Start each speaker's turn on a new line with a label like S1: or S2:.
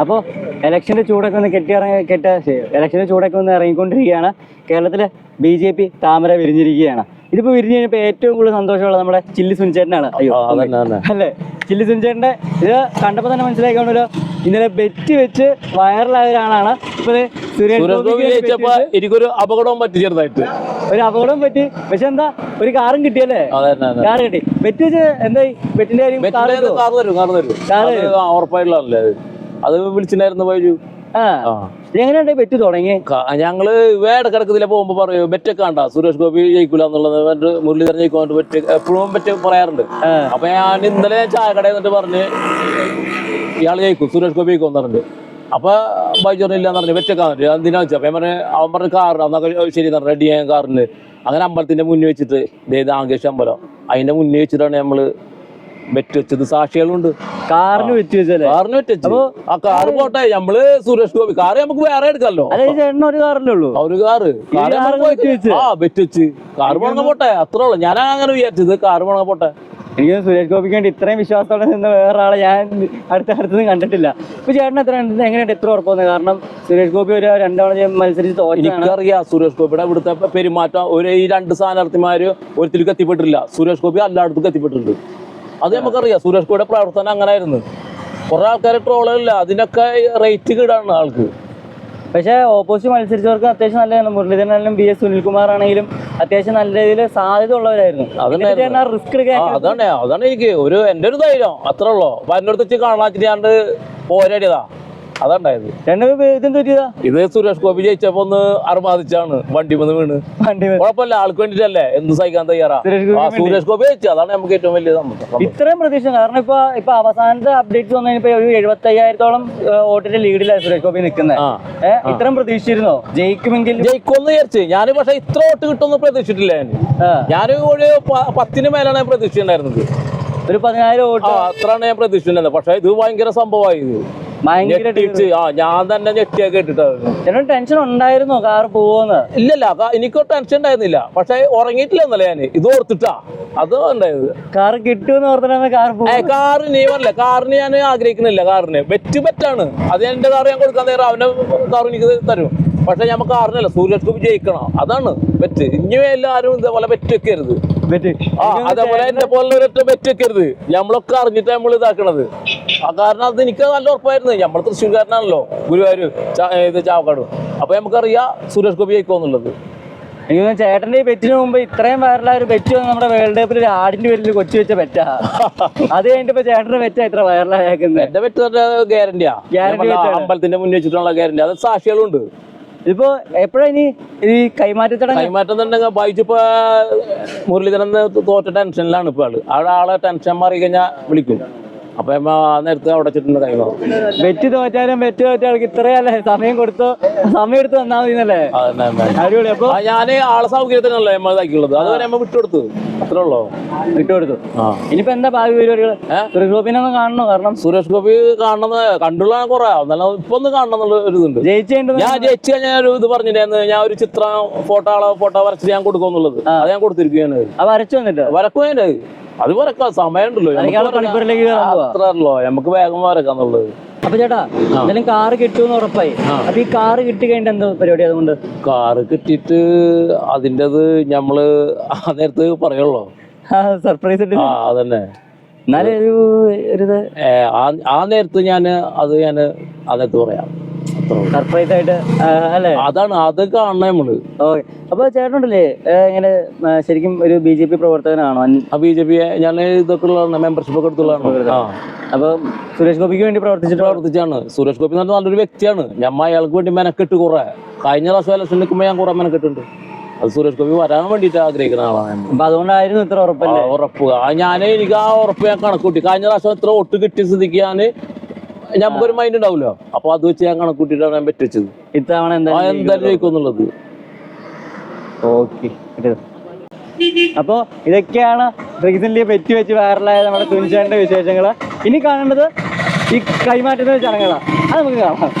S1: അപ്പോൾ ഇലക്ഷന്റെ ചൂടൊക്കെ ഒന്ന് കെട്ടിയിറങ്ങി കെട്ട ഇലക്ഷന്റെ ചൂടൊക്കെ ഒന്ന് ഇറങ്ങിക്കൊണ്ടിരിക്കുകയാണ്. കേരളത്തിൽ ബി ജെ പി താമര വിരിഞ്ഞിരിക്കുകയാണ്. ഇതിപ്പോൾ വിരിഞ്ഞ് കഴിഞ്ഞപ്പോൾ ഏറ്റവും കൂടുതൽ സന്തോഷമുള്ള നമ്മുടെ ചില്ലി സുനിച്ചേട്ടനാണ്. അയ്യോ. അല്ലേ? ചില്ലി സുനിച്ചേട്ടന്റെ ഇത് കണ്ടപ്പോൾ തന്നെ മനസ്സിലാക്കാണല്ലോ ഇന്നലെ ബെറ്റ് വെച്ച് വൈറലായ ഒരാളാണ്. ഇപ്പോൾ
S2: എനിക്കൊരു അപകടവും പറ്റി ചെറുതായിട്ട്.
S1: ഒരു അപകടവും പറ്റി. പക്ഷെ എന്താ ഒരു കാറും കിട്ടിയല്ലേ. കാർ കിട്ടി. ബെറ്റ് വെച്ച് എന്തായി? ബെറ്റിന്റെ കാര്യം കാർ?
S2: കാർ തരും കാർ ഉറപ്പായിട്ടുള്ളതല്ലേ അത് വിളിച്ചിട്ടുണ്ടായിരുന്നു വൈജു.
S1: എങ്ങനെയുണ്ട് ബെറ്റ് തുടങ്ങി?
S2: ഞങ്ങൾ വേട കിടക്കത്തില്ല പോകുമ്പോ പറയും ബെറ്റൊക്കെ കണ്ട സുരേഷ് ഗോപി ജയിക്കൂല എന്നുള്ളത് മുരളീധരൻ ജയിക്കുന്നുണ്ട് ബെറ്റ് എപ്പോഴും ബെറ്റ് പറയാറുണ്ട്. അപ്പൊ ഞാൻ ഇന്നലെ ചായ ചായക്കടയിൽ നിന്നിട്ട് പറഞ്ഞ് ഇയാൾ ജയിക്കും സുരേഷ് ഗോപി ജയിക്കും പറഞ്ഞു അപ്പൊ ബൈജോറിനില്ല എന്ന് പറഞ്ഞു ബെറ്റൊക്കെ വന്നിട്ട് എന്തിനാ വെച്ചാൽ അപ്പൊ ഞാൻ പറഞ്ഞു അവൻ പറഞ്ഞു കാർ അന്നൊക്കെ ശരി എന്ന് പറഞ്ഞു റെഡി ചെയ്യാൻ കാറിന്. അങ്ങനെ അമ്പലത്തിന്റെ മുന്നിൽ വെച്ചിട്ട് ദേ ആങ്കേഷ് അമ്പലം അതിന്റെ മുന്നിൽ വെച്ചിട്ടാണ് നമ്മൾ ബെറ്റ് വെച്ചത് സാക്ഷികളുണ്ട്.
S1: കാറിന് വെറ്റ് വെച്ചല്ലേ
S2: കാറിന് വെറ്റ് വെച്ചു ആ കാറ് പോട്ടെ നമ്മൾ സുരേഷ് ഗോപി. കാറ് നമുക്ക് വേറെ എടുക്കാമല്ലോ
S1: എണ്ണ ഒരു കാറല്ലേ ഉള്ളൂ.
S2: ഒരു കാറ്? ആ ബെറ്റ് വെച്ച് കാറ് പോണങ്ങ പോട്ടെ അത്രേ ഉള്ളു. ഞാൻ അങ്ങനെ വിചാരിച്ചത് കാറ് പോണങ്ങ പോട്ടെ.
S1: എനിക്ക് സുരേഷ് ഗോപിക്ക് വേണ്ടി ഇത്രയും വിശ്വാസത്തോടെ നിന്ന് വേറെ ആളെ ഞാൻ അടുത്ത അടുത്തൊന്നും കണ്ടിട്ടില്ല. ഇപ്പൊ ചേട്ടൻ എത്ര എങ്ങനെയാണ് എത്ര ഉറപ്പൊന്ന് കാരണം സുരേഷ് ഗോപി ഒരു രണ്ടാമത് മത്സരിച്ച്
S2: എനിക്കറിയാം സുരേഷ് ഗോപിയുടെ ഇവിടുത്തെ പെരുമാറ്റം. ഒരു ഈ രണ്ട് സ്ഥാനാർത്ഥിമാര് ഒരുത്തിലേക്ക് എത്തിപ്പെട്ടിട്ടില്ല സുരേഷ് ഗോപി എല്ലായിടത്തും എത്തിപ്പെട്ടിട്ടുണ്ട് അത് നമുക്കറിയാം. സുരേഷ് ഗോപിയുടെ പ്രവർത്തനം അങ്ങനെ ആയിരുന്നു കുറെ ആൾക്കാരെ ട്രോളില്ല അതിനൊക്കെ റേറ്റ് കിടാണ് ആൾക്ക്.
S1: പക്ഷേ ഓപ്പോസിറ്റ് മത്സരിച്ചവർക്ക് അത്യാവശ്യം നല്ല മുരളീധരനാണെങ്കിലും ബി എസ് സുനിൽകുമാർ ആണെങ്കിലും അത്യാവശ്യം നല്ല രീതിയിൽ സാധ്യത ഉള്ളവരായിരുന്നു റിസ്ക്
S2: അതാണ് അതാണ് എനിക്ക് ഒരു എന്റെ ഒരു ധൈര്യം. അത്രേ ഉള്ളൂ. അപ്പൊ എന്റെ അടുത്ത് വെച്ച് കാണാൻ ഞാൻ പോരാടിയതാ. അതാണ്ടായത്.
S1: രണ്ട് ഇതെന്ത് പറ്റിയതാ?
S2: ഇത് സുരേഷ് ഗോപി ജയിച്ചപ്പോ ഒന്ന് അർമാദിച്ചാണ് വണ്ടി വന്ന് വീണ്.
S1: വണ്ടി
S2: കുഴപ്പമില്ല ആൾക്ക് വേണ്ടിട്ടല്ലേ? എന്ത് സഹിക്കാൻ തയ്യാറാ?
S1: സുരേഷ്
S2: ഗോപി ജയിച്ചു. അതാണ് നമുക്ക് ഏറ്റവും വലിയ സമ്മതം
S1: ഇത്രയും പ്രതീക്ഷ കാരണം ഇപ്പൊ ഇപ്പൊ അവസാനത്തെ അപ്ഡേറ്റ് വന്നു കഴിഞ്ഞാൽ ഒരു എഴുപത്തി അയ്യായിരത്തോളം വോട്ടിന്റെ ലീഡിലാണ് സുരേഷ് ഗോപി നിൽക്കുന്നത് ഇത്രയും പ്രതീക്ഷിച്ചിരുന്നോ? ജയിക്കുമെങ്കിൽ
S2: ജയിക്കുമെന്ന് വിചാരിച്ചു. ഞാൻ പക്ഷെ ഇത്ര വോട്ട് കിട്ടുമെന്ന് പ്രതീക്ഷിച്ചിട്ടില്ല ഞാൻ. ഞാൻ ഒരു പത്തിന് മേലാണ് ഞാൻ പ്രതീക്ഷിച്ചിട്ടുണ്ടായിരുന്നത്.
S1: ഒരു പതിനായിരം വോട്ട്.
S2: അത്രയാണ് ഞാൻ പ്രതീക്ഷിച്ചിട്ടുണ്ടായിരുന്നത്. പക്ഷെ ഇത് ഭയങ്കര സംഭവമായി. ഇത് ഞാൻ തന്നെ ഞെട്ടിയാ കേട്ടിട്ടാണ്
S1: ടെൻഷൻ ഉണ്ടായിരുന്നോ കാർ പോവെന്ന്?
S2: ഇല്ലല്ല എനിക്ക് ടെൻഷൻ ഉണ്ടായിരുന്നില്ല. പക്ഷെ ഉറങ്ങിയിട്ടില്ല എന്നല്ല ഞാൻ ഇത് ഓർത്തിട്ടാ. അതോ ഉണ്ടായത്.
S1: കാർ കിട്ടുമെന്ന് ഓർത്തിട്ടാണ് കാർ
S2: കാറ് നീ പറഞ്ഞില്ല കാറിന് ഞാൻ ആഗ്രഹിക്കുന്നില്ല കാറിന് വെറ്റ് ബെറ്റാണ് അത് എന്റെ കാർ ഞാൻ കൊടുക്കാൻ നേരം അവന്റെ കാർ എനിക്ക് തരും. പക്ഷെ നമുക്ക് കാറിനല്ല സൂര്യക്ക് ജയിക്കണം. അതാണ് ബെറ്റ് ഇനിയും എല്ലാവരും ഇതേപോലെ ബെറ്റ് വെക്കരുത്. അതേപോലെ എന്നെ പോലെ ഒരൊറ്റ ബെറ്റ് വെക്കരുത് നമ്മളൊക്കെ അറിഞ്ഞിട്ട് നമ്മൾ ഇതാക്കണത്. ആ കാരണം അത് എനിക്ക് നല്ല ഉറപ്പായിരുന്നു. നമ്മൾ തൃശ്ശൂർക്കാരനാണല്ലോ ഗുരുവായൂർ ഇത് ചാവക്കാട്. അപ്പൊ നമുക്കറിയാം സുരേഷ് ഗോപി ആയിക്കോന്നുള്ളത്.
S1: എനിക്ക് ചേട്ടന്റെ ഈ ബെറ്റിന് മുമ്പ് ഇത്രയും വൈറലായ ഒരു ബെറ്റ് നമ്മുടെ വേൾഡ് കപ്പിൽ ഒരു ആടിന്റെ പേരിൽ കൊച്ചു വെച്ച ബെറ്റാ. അത് കഴിഞ്ഞിട്ട് ചേട്ടന്റെ ബെറ്റാ ഇത്ര വൈറലായേക്കുന്നത്
S2: എന്റെ ബെറ്റ് ഗ്യാരണ്ടിയാ
S1: ഗ്യാരണ്ടി.
S2: അമ്പലത്തിന്റെ മുന്നിൽ വെച്ചിട്ടുള്ള ഗ്യാരണ്ടി അത് സാക്ഷികളുണ്ട്.
S1: ഇതിപ്പോ എപ്പോഴാ ഇനി ഈ കൈമാറ്റ
S2: കൈമാറ്റം തന്നെ ഇപ്പൊ മുരളീധരൻ തോറ്റ ടെൻഷനിലാണ് ഇപ്പൊ ആൾ. ആളെ ടെൻഷൻ മാറി കഴിഞ്ഞാൽ വിളിക്കും. അപ്പൊ നേരത്തെ അവിടെ ചെന്ന് കൈമാറും
S1: ബെറ്റ് തോറ്റാലും വെറ്റ് തോറ്റാൾക്ക് ഇത്രയല്ലേ സമയം കൊടുത്തു. സമയം എടുത്ത് തന്നാ മതി എന്നല്ലേ
S2: അതന്നെ, അതന്നെ.
S1: അടിപൊളി. അപ്പൊ
S2: ഞാൻ ആളെ സൗകര്യത്തിനല്ലേ ഇതാക്കിയുള്ളത്. അതുവരെ നമ്മ വിട്ടുകൊടുത്തു. അത്രേ ഉള്ളൂ?
S1: വിട്ടുകൊടുത്തു. ഇനിയിപ്പോ എന്താ ഭാവി പരിപാടികൾ? സുരേഷ് ഗോപിനെ ഒന്ന് കാണണോ? കാരണം
S2: സുരേഷ് ഗോപി കാണുന്നത് കണ്ടുള്ള കുറെ. എന്നാലും ഇപ്പൊ ഒന്ന് കാണണം എന്നുള്ള ഒരു ഇതുണ്ട്.
S1: ജയിച്ചു
S2: ഞാൻ ജയിച്ചു കഴിഞ്ഞാൽ ഒരു ഇത് പറഞ്ഞിട്ടായിരുന്നു ഞാൻ ഒരു ചിത്രം ഫോട്ടോ ആളെ ഫോട്ടോ വരച്ചിട്ട് ഞാൻ കൊടുക്കുന്നുള്ളത് അത് ഞാൻ കൊടുത്തിരിക്കുകയാണ്.
S1: അത് വരച്ചു വന്നിട്ട്?
S2: വരക്കുവേണ്ട അത് വരക്കാം സമയമുണ്ടല്ലോ
S1: അത്രല്ലോ
S2: അത്ര ഉള്ളോ? നമുക്ക് വേഗം വരക്കാന്നുള്ളത്.
S1: അപ്പൊ ചേട്ടാ എന്തായാലും കാറ് കിട്ടുമെന്ന് ഉറപ്പായി. അപ്പൊ ഈ കാറ് കിട്ടി കഴിഞ്ഞിട്ട് എന്താ പരിപാടി അതുകൊണ്ട്?
S2: കാറ് കിട്ടിയിട്ട് അതിന്റെത് ഞമ്മൾ ആ നേരത്ത് പറയുള്ളൂ?
S1: സർപ്രൈസ്
S2: അതന്നെ.
S1: എന്നാലും ഒരു
S2: ആ- നേരത്ത് ഞാൻ അത് ഞാൻ ആ നേരത്ത് പറയാം.
S1: സർപ്രൈസ് ആയിട്ട് അല്ലേ?
S2: അതാണ് അത് കാണണം നമ്മൾ.
S1: ഓക്കെ. അപ്പൊ ചേട്ടനുണ്ടല്ലേ ഇങ്ങനെ ശരിക്കും ഒരു ബി ജെ പി പ്രവർത്തകനാണോ?
S2: ബി ജെ പി ഞാൻ ഇതൊക്കെ ഉള്ളതാണ് മെമ്പർഷിപ്പ് ഒക്കെ എടുത്തുള്ളതാണ്
S1: അപ്പൊ സുരേഷ് ഗോപിക്ക് വേണ്ടി പ്രവർത്തിച്ചിട്ട്
S2: പ്രവർത്തിച്ചാണ്. സുരേഷ് ഗോപി എന്ന് പറഞ്ഞാൽ നല്ലൊരു വ്യക്തിയാണ്. ഞമ്മ അയാൾക്ക് വേണ്ടി മെനക്കെട്ട് കുറെ. കഴിഞ്ഞ പ്രാവശ്യം ഇലക്ഷൻ നിൽക്കുമ്പോൾ ഞാൻ കുറെ മെനക്കെട്ടുണ്ട് അത് സുരേഷ് ഗോപി വരാൻ വേണ്ടിയിട്ട് ആഗ്രഹിക്കുന്ന ആളാണ്
S1: അപ്പൊ അതുകൊണ്ടായിരുന്നു ഇത്ര
S2: ഉറപ്പ്. ഉറപ്പ് ഞാൻ എനിക്ക് ആ ഉറപ്പ് ഞാൻ കണക്കൂട്ടി കഴിഞ്ഞ പ്രാവശ്യം ഇത്ര ഒട്ട് കിട്ടിയ സ്ഥിതിക്ക് ഞാൻ നമുക്കൊരു മൈൻഡ് ഉണ്ടാവൂലോ. അപ്പൊ അത് വെച്ച് ഞാൻ കണക്കൂട്ടിട്ടാണ് ഞാൻ പറ്റിച്ചത്
S1: ഇത്തവണ എന്തായാലും ഓക്കെ അപ്പോൾ ഇതൊക്കെയാണ് റീസെന്റ് പെറ്റി വെച്ച് വൈറലായ നമ്മുടെ തുഞ്ചാന്റെ വിശേഷങ്ങൾ ഇനി കാണേണ്ടത് ഈ കൈമാറ്റത്തിന്റെ ചടങ്ങുകളാണ്. അത് നമുക്ക് കാണാം.